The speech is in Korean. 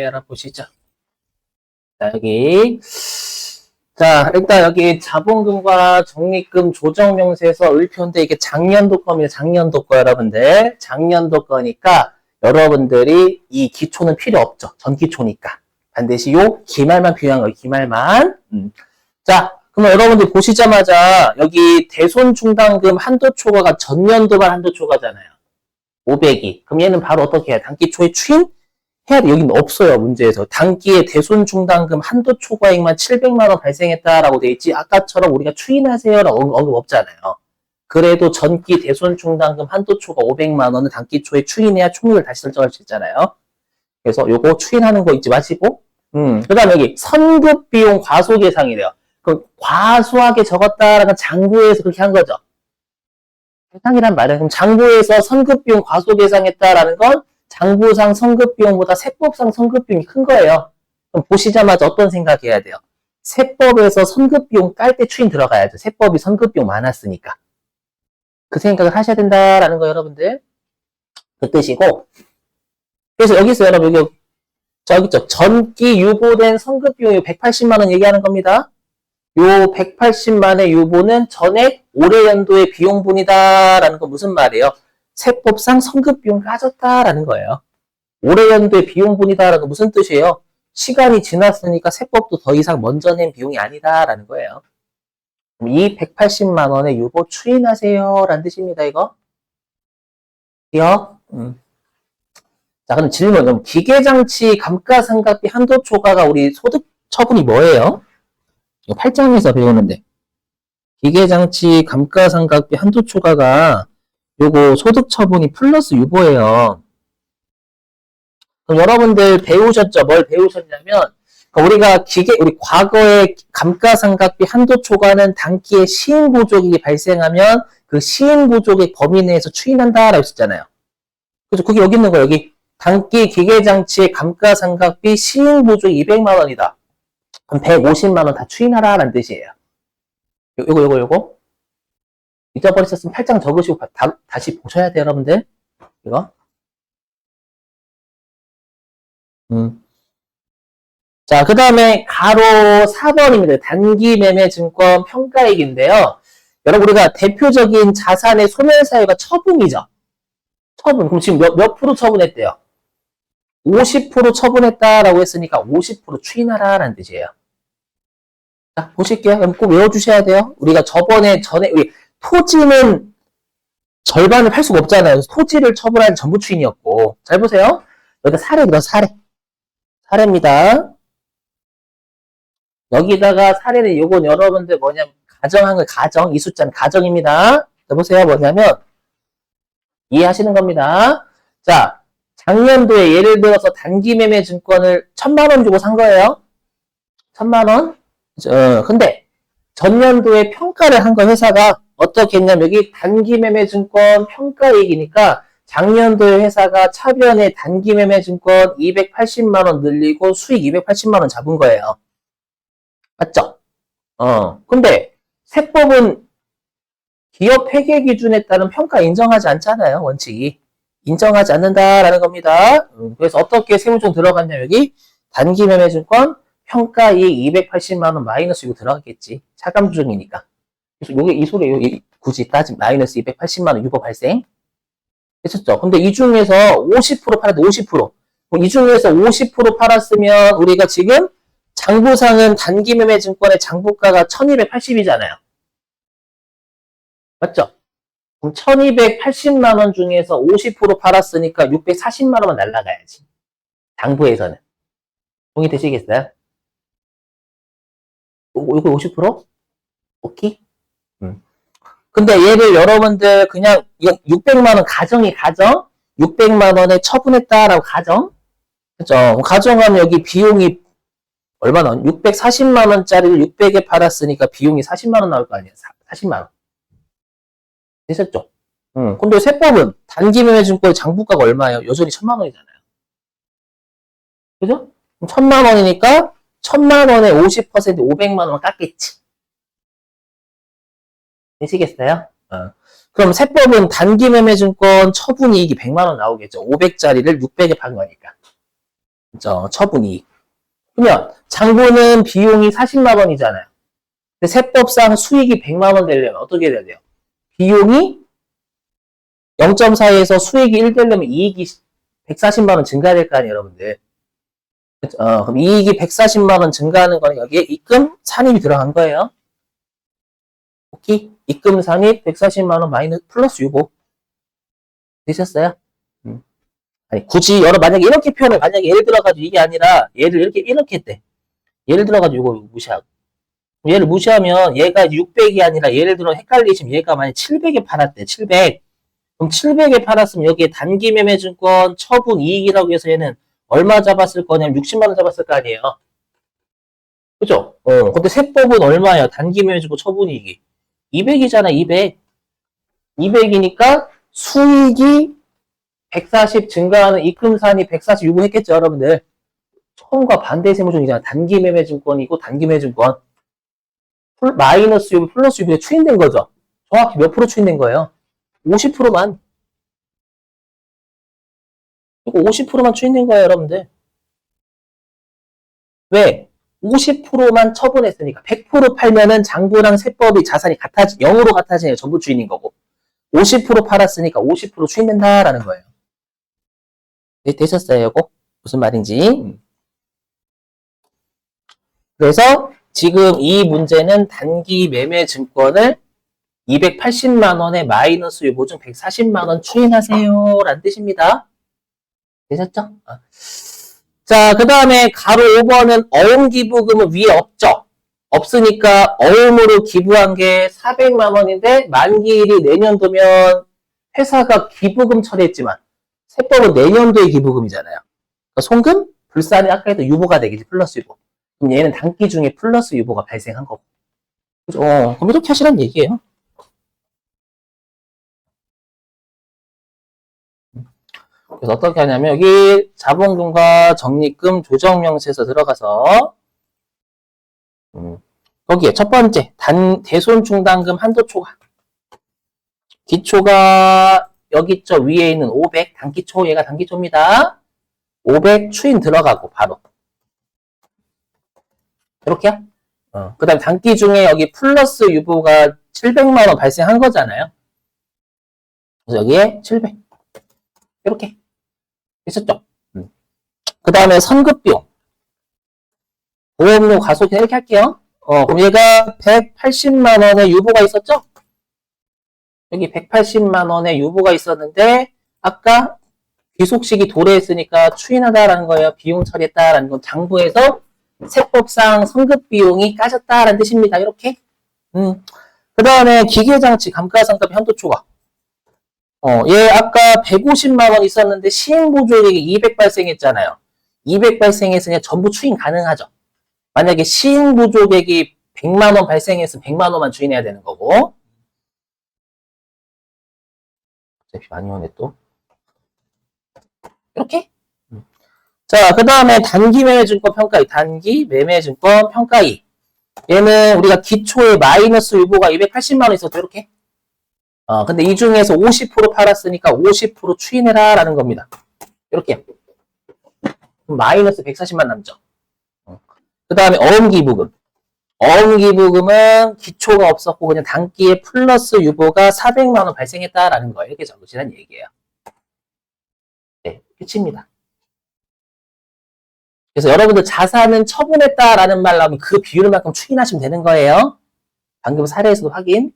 알아보시죠. 자, 여기. 자, 일단 여기 자본금과 적립금 조정명세에서 을표인데 이게 작년도 거입니다. 작년도 거 여러분들. 작년도 거니까 여러분들이 이 기초는 필요 없죠. 전기초니까. 반드시 요 기말만 필요한 거예요. 기말만. 음. 자, 그럼 여러분들 보시자마자 여기 대손 충당금 한도 초과가 전년도만 한도 초과잖아요. 500이. 그럼 얘는 바로 어떻게 해야 단기 초에 추인? 해야 돼. 여기는 없어요. 문제에서. 단기에 대손 충당금 한도 초과액만 700만 원 발생했다라고 돼 있지. 아까처럼 우리가 추인하세요라고 언- 언급 없잖아요. 그래도 전기 대손 충당금 한도 초과 500만 원은 단기 초에 추인해야 총액을 다시 설정할 수 있잖아요. 그래서 요거 추인하는 거 잊지 마시고. 음. 그 다음에 여기 선급 비용 과소 예상이래요. 그 과소하게 적었다라는 장부에서 그렇게 한 거죠. 해당이란 말이야. 그럼 장부에서 선급 비용 과소 계상했다라는 건 장부상 선급 비용보다 세법상 선급 비용이 큰 거예요. 그럼 보시자마자 어떤 생각해야 돼요? 세법에서 선급 비용 깔 때 추인 들어가야죠. 세법이 선급 비용 많았으니까. 그 생각을 하셔야 된다라는 거 여러분들. 그 뜻이고. 그래서 여기서 여러분 여기 저기 있죠. 전기 유보된 선급 비용이 180만 원 얘기하는 겁니다. 요 180만의 유보는 전액 올해 연도의 비용분이다라는 건 무슨 말이에요? 세법상 선급 비용 까졌다라는 거예요. 올해 연도의 비용분이다라는 건 무슨 뜻이에요? 시간이 지났으니까 세법도 더 이상 먼저 낸 비용이 아니다라는 거예요. 이 180만 원의 유보 추인하세요라는 뜻입니다. 이거. 이요? 음. 자, 그럼 질문. 그럼 기계장치 감가상각비 한도 초과가 우리 소득 처분이 뭐예요? 이거 8장에서 배우는데 기계장치 감가상각비 한도 초과가 요거 소득 처분이 플러스 유보예요. 그럼 여러분들 배우셨죠? 뭘 배우셨냐면 그러니까 우리가 기계 우리 과거에 감가상각비 한도 초과는 단기에 시인 부족이 발생하면 그 시인 부족의 범위 내에서 추인한다라고 했었잖아요. 그래서 그게 여기 있는 거예요. 여기 단기 기계 장치의 감가상각비 시인 부족 200만 원이다. 그럼 150만 원 다 추인하라라는 뜻이에요. 요, 요거 요거 요거 잊어버리셨으면 8장 적으시고 다, 다시 보셔야 돼요, 여러분들. 이거. 음. 자, 그 다음에 가로 4번입니다. 단기 매매 증권 평가액인데요. 여러분, 우리가 대표적인 자산의 소멸 사유가 처분이죠. 처분. 그럼 지금 몇, 몇 프로 처분했대요? 50% 처분했다라고 했으니까 50% 추인하라라는 뜻이에요. 자, 보실게요. 그럼 꼭 외워주셔야 돼요. 우리가 저번에, 전에, 우리 토지는 절반을 팔 수가 없잖아요. 토지를 처분한 전부 추인이었고. 잘 보세요. 여기다 사례 넣어, 사례. 사례입니다. 여기다가 사례는 요건 여러분들 뭐냐면, 가정한 거, 가정. 이 숫자는 가정입니다. 자, 보세요. 뭐냐면, 이해하시는 겁니다. 자, 작년도에 예를 들어서 단기 매매 증권을 천만 원 주고 산 거예요. 천만 원. 어, 근데 전년도에 평가를 한 거 회사가 어떻게 했냐면 여기 단기 매매 증권 평가액이니까 작년도에 회사가 차변에 단기 매매 증권 280만 원 늘리고 수익 280만 원 잡은 거예요. 맞죠? 어. 근데 세법은 기업 회계 기준에 따른 평가 인정하지 않잖아요. 원칙이. 인정하지 않는다라는 겁니다. 음, 그래서 어떻게 세무종 들어갔냐 여기 단기 매매 증권 평가이익 280만 원 마이너스 이거 들어가겠지. 차감 중이니까. 그래서 요게 이 소리 여기 굳이 따지 마이너스 280만 원 유보 발생. 했었죠. 근데 이 중에서 50% 팔았대 50%. 그럼 이 중에서 50% 팔았으면 우리가 지금 장부상은 단기 매매 증권의 장부가가 1280이잖아요. 맞죠? 그럼 1280만 원 중에서 50% 팔았으니까 640만 원만 날라가야지. 장부에서는. 동의 되시겠어요? 요- 요거 50%? 오케이? 음. 근데 얘를 여러분들 그냥 이건 600만 원 가정이 가정? 600만 원에 처분했다라고 가정? 그죠? 가정하면 여기 비용이 얼마 나온? 640만 원짜리를 600에 팔았으니까 비용이 40만 원 나올 거 아니에요? 40만 원. 되셨죠? 음. 근데 세법은 단기 매매 증권의 장부가가 얼마예요? 여전히 천만 원이잖아요. 그죠? 그럼 천만 원이니까 천만 원에 50% 500만 원 깎겠지. 되시겠어요? 어. 그럼 세법은 단기 매매 증권 처분 이익이 100만 원 나오겠죠. 500짜리를 600에 판 거니까. 저 처분이익. 그러면 장부는 비용이 40만 원이잖아요. 근데 세법상 수익이 100만 원 되려면 어떻게 돼야 돼요? 비용이 0.4에서 수익이 1 되려면 이익이 140만 원 증가될 거 아니에요, 여러분들. 어, 그럼 이익이 140만 원 증가하는 거는 여기에 입금 산입이 들어간 거예요. 오케이? 입금 산입 140만 원 마이너스 플러스 유보. 되셨어요? 음. 아니, 굳이 여러 만약에 이렇게 표현을 만약에 예를 들어가지고 이게 아니라 얘를 이렇게 이렇게 했대. 예를 들어가지고 이거 무시하고. 얘를 무시하면 얘가 600이 아니라 예를 들어 헷갈리시면 얘가 만약 700에 팔았대. 700. 그럼 700에 팔았으면 여기에 단기 매매 증권 처분 이익이라고 해서 얘는 얼마 잡았을 거냐면 60만 원 잡았을 거 아니에요. 그죠? 어. 근데 세법은 얼마예요? 단기 매매 증권 처분 이익이. 200이잖아, 200. 200이니까 수익이 140 증가하는 입금산이 140 유보했겠죠, 여러분들. 처음과 반대 세무종이잖아. 단기 매매 증권이고 단기 매매 증권. 풀- 마이너스 유보, 플러스 유보에 추인된 거죠. 정확히 몇 프로 추인된 거예요? 50%만. 이거 50%만 추인된 거예요, 여러분들. 왜? 50%만 처분했으니까 100% 팔면은 장부랑 세법이 자산이 같아지 0으로 같아지는 전부 주인인 거고 50% 팔았으니까 50% 추인된다라는 거예요. 네, 되셨어요, 이거? 무슨 말인지. 그래서 지금 이 문제는 단기 매매 증권을 280만 원의 마이너스 유보 중 140만 원 추인하세요. 라는 뜻입니다. 되셨죠? 아. 자, 그 다음에 가로 5번은 어음 기부금은 위에 없죠? 없으니까 어음으로 기부한 게 400만 원인데 만기일이 내년도면 회사가 기부금 처리했지만 세법은 내년도의 기부금이잖아요. 그러니까 송금? 불산이 아까 했던 유보가 되겠지, 플러스 유보. 그럼 얘는 단기 중에 플러스 유보가 발생한 거고. 어, 그럼 이렇게 하시란 얘기예요. 그래서 어떻게 하냐면 여기 자본금과 적립금 조정명세서 들어가서 음, 여기에 첫 번째 단 대손 충당금 한도 초과. 기초가 여기 있죠 위에 있는 500 단기초 얘가 단기초입니다. 500 추인 들어가고 바로. 이렇게요? 어, 그 다음에 단기 중에 여기 플러스 유보가 700만 원 발생한 거잖아요. 그래서 여기에 700 이렇게 있었죠. 그 다음에 선급 비용. 보험료 과소비 이렇게 할게요. 어, 그럼 얘가 180만 원의 유보가 있었죠? 여기 180만 원의 유보가 있었는데, 아까 귀속식이 도래했으니까 추인하다라는 거예요. 비용 처리했다라는 건 장부에서 세법상 선급비용이 까졌다라는 뜻입니다. 이렇게. 음. 그 다음에 기계장치 감가상각 현도 초과. 어, 얘 아까 150만 원 있었는데 시행보조액이 200 발생했잖아요. 200 발생했으니 전부 추인 가능하죠. 만약에 시행보조액이 100만 원 발생했으면 100만 원만 추인해야 되는 거고. 어차피 많이 오네 또. 이렇게. 자, 그 다음에 단기 매매증권 평가이. 단기 매매증권 평가이. 얘는 우리가 기초에 마이너스 유보가 280만 원 있었죠. 이렇게. 어, 근데 이 중에서 50% 팔았으니까 50% 추인해라 라는 겁니다. 이렇게. 마이너스 140만 남죠. 그 다음에 어음기부금. 어음기부금은 기초가 없었고 그냥 단기에 플러스 유보가 400만 원 발생했다라는 거예요. 이렇게 적으시는 얘기예요. 네, 끝입니다. 그래서 여러분들 자산은 처분했다라는 말 나오면 그 비율만큼 추인하시면 되는 거예요. 방금 사례에서도 확인.